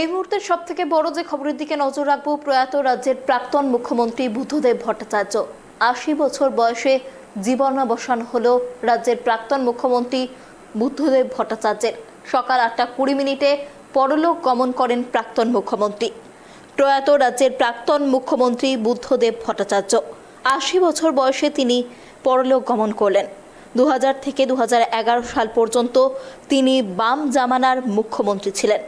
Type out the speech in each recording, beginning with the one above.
এই মুহূর্তে সব থেকে বড় যে খবরের দিকে নজর রাখব, প্রয়াত রাজ্যের প্রাক্তন মুখ্যমন্ত্রী বুদ্ধদেব ভট্টাচার্য। আশি বছর বয়সে জীবনাবসান হল রাজ্যের প্রাক্তন মুখ্যমন্ত্রী বুদ্ধদেব ভট্টাচার্যের। সকাল আটটা কুড়ি মিনিটে পরলোক গমন করেন প্রাক্তন মুখ্যমন্ত্রী। প্রয়াত রাজ্যের প্রাক্তন মুখ্যমন্ত্রী বুদ্ধদেব ভট্টাচার্য। আশি বছর বয়সে তিনি পরলোক গমন করলেন। দু হাজার থেকে দু হাজার এগারো সাল পর্যন্ত তিনি বাম জামানার মুখ্যমন্ত্রী ছিলেন।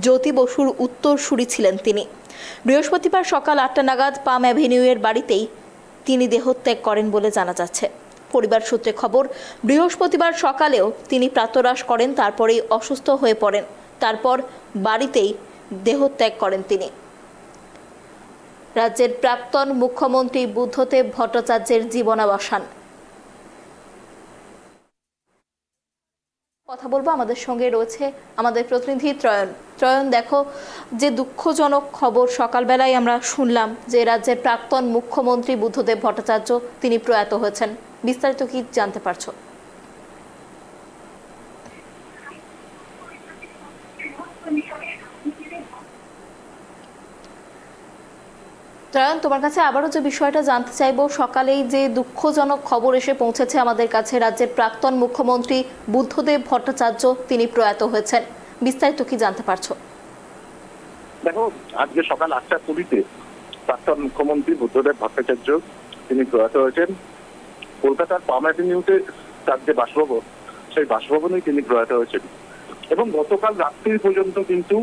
জ্যোতি বসুর উত্তরসূরি ছিলেন তিনি। বৃহস্পতিবার সকাল আটটা নাগাদ পাম অ্যাভিনিউয়ের বাড়িতেই তিনি দেহত্যাগ করেন বলে জানা যাচ্ছে। পরিবার সূত্রে খবর, বৃহস্পতিবার সকালেও তিনি প্রাতরাশ করেন, তারপরেই অসুস্থ হয়ে পড়েন। তারপর বাড়িতেই দেহত্যাগ করেন তিনি। রাজ্যের প্রাক্তন মুখ্যমন্ত্রী বুদ্ধদেব ভট্টাচার্যের জীবনাবসান। কথা বলব, আমাদের সঙ্গে রয়েছে আমাদের প্রতিনিধি ত্রয়ন। ত্রয়ন, দেখো, যে দুঃখজনক খবর সকালবেলায় আমরা শুনলাম যে রাজ্যের প্রাক্তন মুখ্যমন্ত্রী বুদ্ধদেব ভট্টাচার্য তিনি প্রয়াত হয়েছেন। বিস্তারিত কি জানতে পারছ? ত্রয়ন তোমার কাছে আবারও যে বিষয়টা জানতে চাইব, সকালেই যে দুঃখজনক খবর এসে পৌঁছেছে আমাদের কাছে, রাজ্যের প্রাক্তন মুখ্যমন্ত্রী বুদ্ধদেব ভট্টাচার্য তিনি প্রয়াত হয়েছেন। বিস্তারিত কি জানতে পারছ? দেখো, আজকে সকাল আটটা কুড়িতে প্রাক্তন মুখ্যমন্ত্রী বুদ্ধদেব ভট্টাচার্য তিনি প্রয়াত হয়েছেন। কলকাতার পাম অ্যাভিনিউতে তার যে বাসভবন, সেই বাসভবনেই তিনি প্রয়াত হয়েছেন। এবং গতকাল রাত্রি পর্যন্ত কিন্তু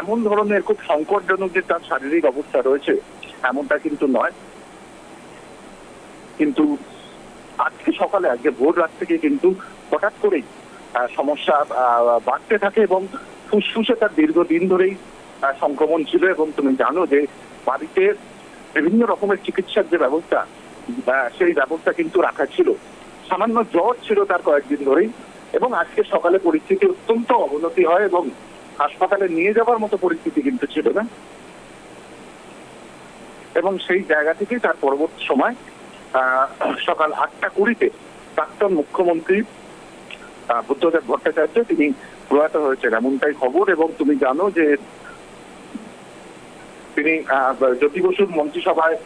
এমন ধরনের খুব সংকটজনক যে তার শারীরিক অবস্থা রয়েছে এমনটা কিন্তু নয়। কিন্তু আজকে সকালে, আজকে ভোর রাত থেকে কিন্তু হঠাৎ করেই সমস্যা বাড়তে থাকে এবং ফুসফুসে তার দীর্ঘদিন ধরেই সংক্রমণ ছিল এবং তুমি জানো যে বাড়িতে বিভিন্ন রকমের চিকিৎসার যে ব্যবস্থা সেই ব্যবস্থা কিন্তু রাখা ছিল। সামান্য জ্বর ছিল তার কয়েকদিন ধরেই এবং আজকে সকালে পরিস্থিতি অত্যন্ত অবনতি হয় এবং হাসপাতালে নিয়ে যাওয়ার মতো পরিস্থিতি কিন্তু ছিল না। এবং সেই জায়গা থেকেই তার পরবর্তী সময় সকাল আটটা কুড়িতে প্রাক্তন মুখ্যমন্ত্রী বুদ্ধদেব ভট্টাচার্য তিনি প্রয়াত হয়েছেন। এমনটাই খবর এবং তুমি জানো যে তিনি জ্যোতি বসুর মন্ত্রিসভায়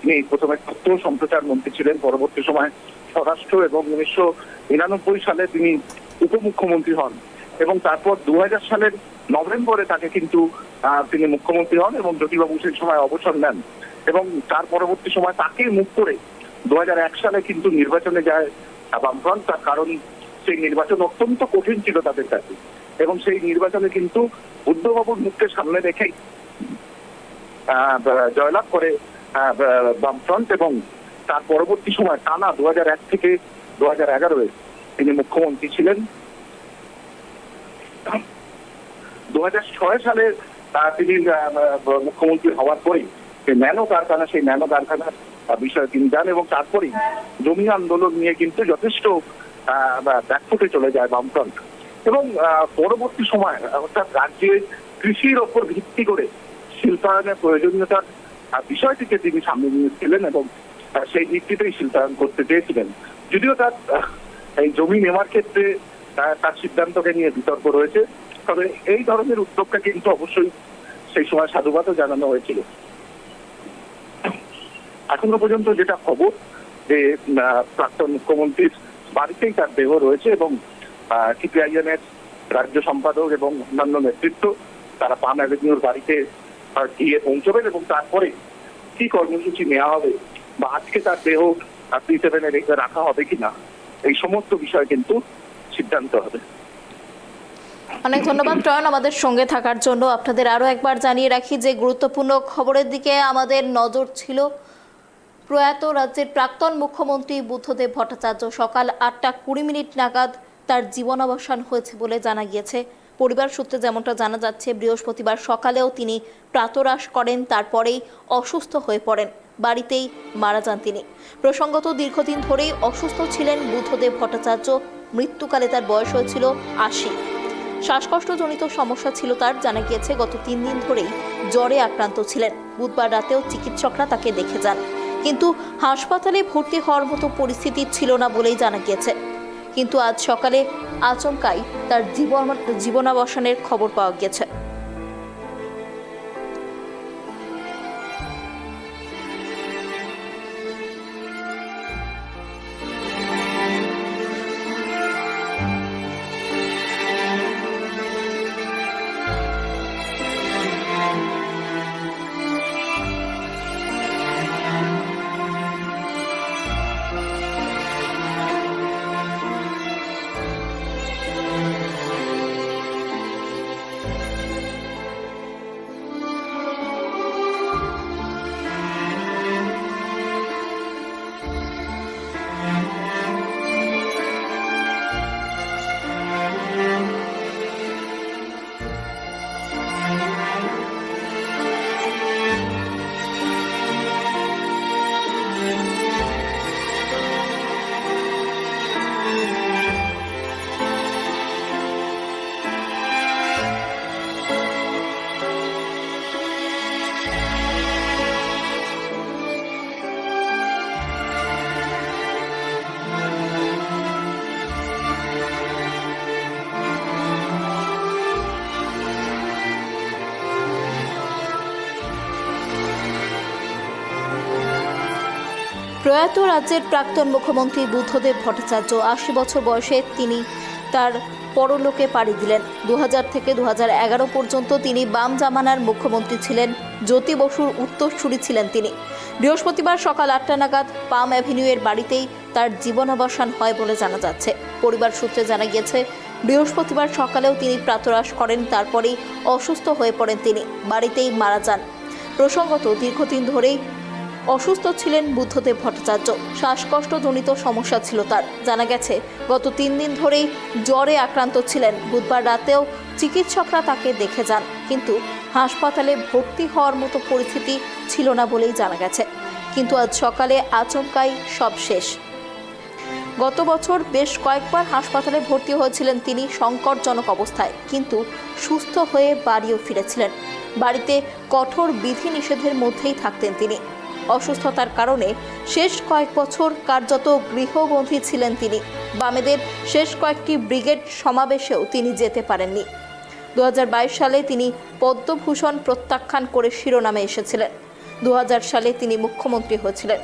তিনি প্রথমে তথ্য সম্প্রচার মন্ত্রী ছিলেন, পরবর্তী সময় স্বরাষ্ট্র এবং উনিশশো নিরানব্বই সালে তিনি উপমুখ্যমন্ত্রী হন এবং তারপর দু হাজার সালের নভেম্বরে তাকে কিন্তু তিনি মুখ্যমন্ত্রী হন এবং জ্যোতিবাবু সেই সময় অবসর নেন। এবং তার পরবর্তী সময় তাকে মুখ করে দু হাজার এক সালে কিন্তু নির্বাচনে যায় বামফ্রন্ট। তার কারণ সেই নির্বাচন অত্যন্ত কঠিন ছিল তাদের কাছে। এবং সেই নির্বাচনে কিন্তু বুদ্ধবাবুর মুখকে সামনে রেখেই জয়লাভ করে বামফ্রন্ট এবং তার পরবর্তী সময় টানা দু থেকে দু হাজার তিনি মুখ্যমন্ত্রী ছিলেন। দু সালে তিনি মুখ্যমন্ত্রী হওয়ার পরেই সেই ন্যানো কারখানা সেই ন্যানো কারখানার বিষয়ে তিনি যান এবং তারপরেই জমি আন্দোলন নিয়ে কিন্তু যথেষ্ট ব্যাকফুটে চলে যায় বামফ্রন্ট। এবং পরবর্তী সময় অর্থাৎ রাজ্যে কৃষির ওপর ভিত্তি করে শিল্পায়নের প্রয়োজনীয়তার বিষয়টিকে তিনি সামনে নিয়েছিলেন এবং সেই ভিত্তিতেই শিল্পায়ন করতে চেয়েছিলেন। যদিও তার এই জমি নেওয়ার ক্ষেত্রে তার সিদ্ধান্তকে নিয়ে বিতর্ক রয়েছে। তবে এই ধরনের উদ্যোগটা কিন্তু অবশ্যই সেই সময় সাধুবাদও জানানো হয়েছিল। এখনও পর্যন্ত যেটা খবর যে প্রাক্তন মুখ্যমন্ত্রীর বাড়িতেই তার দেহ রয়েছে এবং সিপিআইএম এর রাজ্য সম্পাদক এবং অন্যান্য নেতৃত্ব তারা পান অ্যাভিনিউর বাড়িতে গিয়ে পৌঁছবেন এবং তারপরে কি কর্মসূচি নেওয়া হবে বা আজকে তার দেহ পি সেভেনে রাখা হবে কিনা, এই সমস্ত বিষয় কিন্তু সিদ্ধান্ত হবে। অনেক ধন্যবাদ টয়ন আমাদের সঙ্গে থাকার জন্য। আপনাদের আরও একবার জানিয়ে রাখি যে গুরুত্বপূর্ণ খবরের দিকে আমাদের নজর ছিল প্রয়াত রাজ্যের প্রাক্তন মুখ্যমন্ত্রী বুদ্ধদেব ভট্টাচার্য। সকাল আটটা কুড়ি মিনিট নাগাদ তার জীবন অবসান হয়েছে বলে জানা গিয়েছে। পরিবার সূত্রে যেমনটা জানা যাচ্ছে, বৃহস্পতিবার সকালেও তিনি প্রাতরাশ করেন, তারপরেই অসুস্থ হয়ে পড়েন। বাড়িতেই মারা যান তিনি। প্রসঙ্গত, দীর্ঘদিন ধরেই অসুস্থ ছিলেন বুদ্ধদেব ভট্টাচার্য। মৃত্যুকালে তার বয়স হয়েছিল আশি। শ্বাসকষ্টজনিত সমস্যা ছিল তার, জানা গিয়েছে গত তিন দিন ধরেই জ্বরে আক্রান্ত ছিলেন। বুধবার রাতেও চিকিৎসকরা তাকে দেখে যান। কিন্তু হাসপাতালে ভর্তি হওয়ার মতো পরিস্থিতি ছিল না বলেই জানা গিয়েছে। কিন্তু আজ সকালে আচমকাই তার জীবন জীবনাবসানের খবর পাওয়া গেছে প্রয়াত রাজ্যের প্রাক্তন মুখ্যমন্ত্রী বুদ্ধদেব ভট্টাচার্য আশি বছর বয়সে তিনি তার পরলোকে পাড়ি দিলেন। দু হাজার থেকে দু হাজার এগারো পর্যন্ত তিনি বাম জামানার মুখ্যমন্ত্রী ছিলেন। জ্যোতি বসুর উত্তরসূরি ছিলেন তিনি। বৃহস্পতিবার সকাল আটটা নাগাদ পাম অ্যাভিনিউয়ের বাড়িতেই তার জীবনাবসান হয় বলে জানা যাচ্ছে। পরিবার সূত্রে জানা গিয়েছে, বৃহস্পতিবার সকালেও তিনি প্রাতরাশ করেন, তারপরেই অসুস্থ হয়ে পড়েন তিনি। বাড়িতেই মারা যান। প্রসঙ্গত, দীর্ঘদিন ধরেই অসুস্থ ছিলেন বুদ্ধদেব ভট্টাচার্য। শ্বাসকষ্টজনিত সমস্যা ছিল তার। জানা গেছে, গত তিন দিন ধরেই জ্বরে আক্রান্ত ছিলেন। বুধবার রাতেও চিকিৎসকরা তাকে দেখে যান। কিন্তু হাসপাতালে ভর্তি হওয়ার মতো পরিস্থিতি ছিল না বলেই জানা গেছে। কিন্তু আজ সকালে আচমকাই সব শেষ। গত বছর বেশ কয়েকবার হাসপাতালে ভর্তি হয়েছিলেন তিনি সংকটজনক অবস্থায়। কিন্তু সুস্থ হয়ে বাড়িও ফিরেছিলেন। বাড়িতে কঠোর বিধিনিষেধের মধ্যেই থাকতেন তিনি। অসুস্থতার কারণে শেষ কয়েক বছর কার্যত গৃহবন্দী ছিলেন তিনি। বামেদের শেষ কয়েকটি ব্রিগেড সমাবেশেও তিনি যেতে পারেননি। দু হাজার বাইশ সালে তিনি পদ্মভূষণ প্রত্যাখ্যান করে শিরোনামে এসেছিলেন। দু হাজার সালে তিনি মুখ্যমন্ত্রী হয়েছিলেন।